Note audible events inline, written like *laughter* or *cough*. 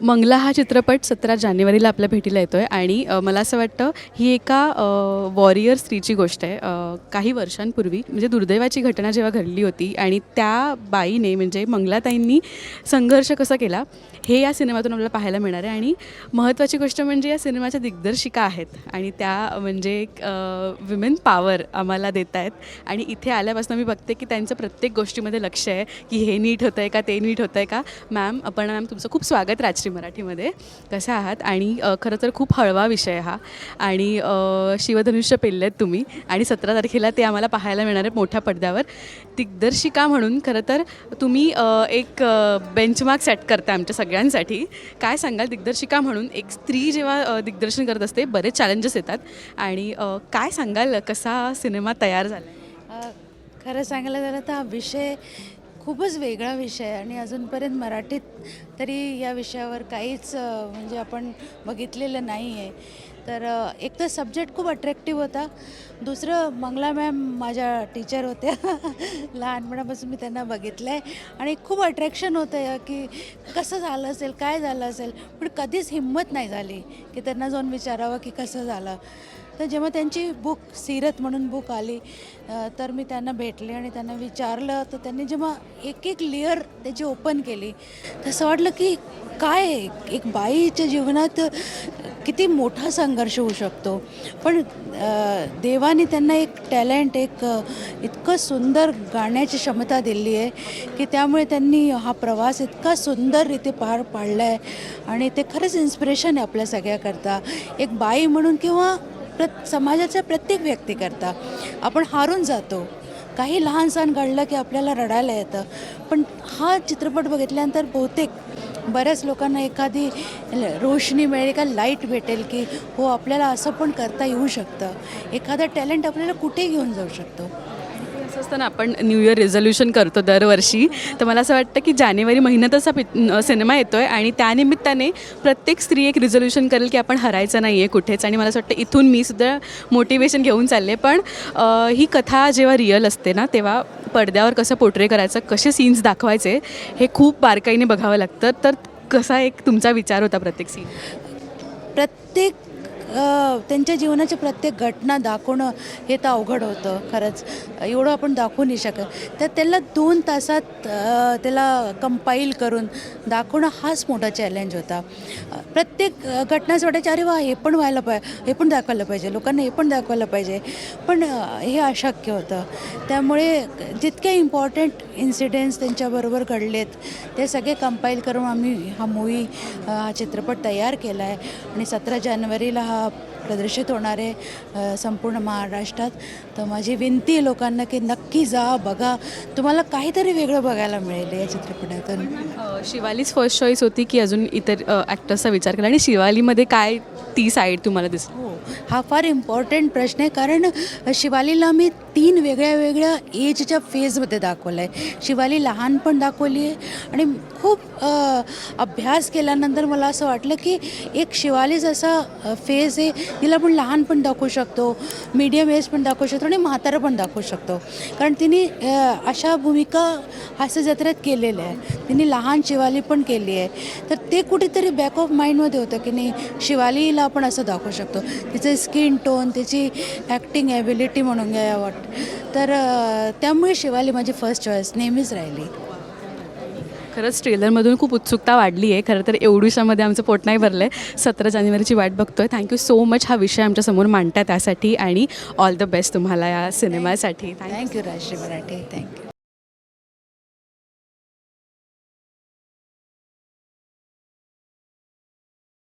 मंगला हा चित्रपट सतरा जानेवारीला आपल्या भेटीला येतो आहे आणि अ, मला असं वाटतं ही एका वॉरियर स्त्रीची गोष्ट आहे. अ, काही वर्षांपूर्वी म्हणजे दुर्दैवाची घटना जेव्हा घडली होती आणि त्या बाईने म्हणजे मंगलाताईंनी संघर्ष कसा केला हे या सिनेमातून आपल्याला पाहायला मिळणार आहे. आणि महत्त्वाची गोष्ट म्हणजे या सिनेमाच्या दिग्दर्शिका आहेत आणि त्या म्हणजे विमेन पॉवर आम्हाला देत आहेत. आणि इथे आल्यापासून मी बघते की त्यांचं प्रत्येक गोष्टीमध्ये लक्ष आहे की हे नीट होतं आहे का ते नीट होतं आहे का. मॅम आपण मॅम तुमचं खूप स्वागत राजश्री मराठीमध्ये. कसं आहात? आणि अ, खरं तर खूप हळवा विषय हा. आणि अ, शिवधनुष्य पेललेत तुम्ही. आणि सतरा तारखेला ते आम्हाला पाहायला मिळणार आहे मोठ्या पडद्यावर. दिग्दर्शिका म्हणून खरं तर तुम्ही अ, एक बेंचमार्क सेट करता आमच्या सगळ्यांसाठी. काय सांगाल? दिग्दर्शिका म्हणून एक स्त्री जेव्हा अ, दिग्दर्शन करत असते बरेच चॅलेंजेस येतात. आणि अ, काय सांगाल? कसा सिनेमा तयार झाला अ, खरं सांगायला झालं तर हा विषय खूपच वेगळा विषय आहे आणि अजूनपर्यंत मराठीत तरी या विषयावर काहीच म्हणजे आपण बघितलेलं नाही आहे. तर एक तर सब्जेक्ट खूप अट्रॅक्टिव्ह होता. दुसरं मंगला मॅम माझ्या टीचर होत्या. *laughs* लहानपणापासून मी त्यांना बघितलं आहे आणि खूप अट्रॅक्शन होतं की कसं झालं असेल काय झालं असेल पण कधीच हिंमत नाही झाली की त्यांना जाऊन विचारावं की कसं झालं. तर जेव्हा त्यांची बुक सीरत म्हणून बुक आली तर मी त्यांना भेटले आणि त्यांना विचारलं. तर त्यांनी जेव्हा एक एक लेअर त्याची ओपन केली तसं वाटलं की काय एक बाईच्या जीवनात किती मोठा संघर्ष होऊ शकतो. पण देवाने त्यांना एक टॅलेंट एक इतकं सुंदर गाण्याची क्षमता दिली आहे की त्यामुळे त्यांनी हा प्रवास इतका सुंदररीते पार पाडला आहे आणि ते खरंच इन्स्पिरेशन आहे आपल्या सगळ्याकरता. एक बाई म्हणून किंवा प्रत समाजाच्या प्रत्येक व्यक्तीकरता आपण हारून जातो. काही लहान सण घडलं की आपल्याला रडायला येतं. पण हा चित्रपट बघितल्यानंतर बहुतेक बऱ्याच लोकांना एखादी ल- रोशनी मिळेल का लाइट भेटेल की हो आपल्याला असं पण करता येऊ शकतं. एखादं टॅलेंट आपल्याला कुठे घेऊन जाऊ शकतो? असं असतं ना आपण न्यू इयर रेझोल्युशन करतो दरवर्षी. तर मला असं वाटतं की जानेवारी महिन्यातच हा पिक सिनेमा येतो आहे आणि त्यानिमित्ताने प्रत्येक स्त्री एक रिझोल्युशन करेल की आपण हरायचं नाही आहे कुठेच. आणि मला असं वाटतं इथून मी सुद्धा मोटिवेशन घेऊन चालले. पण ही कथा जेव्हा रिअल असते ना तेव्हा पडद्यावर कसं पोर्ट्रे करायचं कसे सीन्स दाखवायचे हे खूप बारकाईने बघावं लागतं. तर कसा एक तुमचा विचार होता प्रत्येक सीन प्रत्येक त्यांच्या जीवनाची प्रत्येक घटना दाखवणं हे तर अवघड होतं खरंच. एवढं आपण दाखवू नाही शकत. तर त्याला दोन तासात त्याला कंपाईल करून दाखवणं हाच मोठा चॅलेंज होता. प्रत्येक घटना असं वाटायची अरे वा हे पण व्हायला पाहिजे हे पण दाखवायला पाहिजे. लोकांना हे पण दाखवायला पाहिजे. पण हे अशक्य होतं. त्यामुळे जितके इम्पॉर्टंट इन्सिडेंट्स त्यांच्याबरोबर घडलेत ते सगळे कंपाईल करून आम्ही हा मूवी हा चित्रपट तयार केला आहे आणि सतरा जानेवारीला हा प्रदर्शित होणार आहे संपूर्ण महाराष्ट्रात. तर माझी विनंती आहे लोकांना की नक्की जा बघा. तुम्हाला काहीतरी वेगळं बघायला मिळेल या चित्रपटातून. शिवालीच फर्स्ट चॉईस होती की अजून इतर ॲक्टर्सचा विचार केला? आणि शिवालीमध्ये काय ती साईड तुम्हाला दिसली? हा फार इम्पॉर्टंट प्रश्न आहे. कारण शिवालीला मी तीन वेगळ्या वेगळ्या एजच्या फेजमध्ये दाखवलं आहे शिवाली लहान पण दाखवली आहे. आणि खूप अभ्यास केल्यानंतर मला असं वाटलं की एक शिवालीच असा फेज आहे. तिला आपण लहान पण दाखवू शकतो मीडियम एज पण दाखवू शकतो आणि म्हातारं पण दाखवू शकतो. कारण तिने अशा भूमिका हास्य जत्रेत केलेल्या आहे तिने लहान शिवाली पण केली आहे. तर ते कुठेतरी बॅक ऑफ माइंडमध्ये होतं की नाही शिवालीला आपण असं दाखवू शकतो. तिचं स्किन टोन तिची ॲक्टिंग ॲबिलिटी म्हणून घ्या वाट तर त्यामुळे शिवाली माझी फर्स्ट चॉईस नेहमीच राहिली. खरंच ट्रेलरमधून खूप उत्सुकता वाढली आहे. खरं तर एवढुशामध्ये आमचं पोट नाही भरलं आहे सतरा जानेवारीची वाट बघतोय. थँक्यू सो मच हा विषय आमच्यासमोर मांडता त्यासाठी. आणि ऑल द बेस्ट तुम्हाला या सिनेमासाठी thank you thank you Rajashree Marathe. Thank you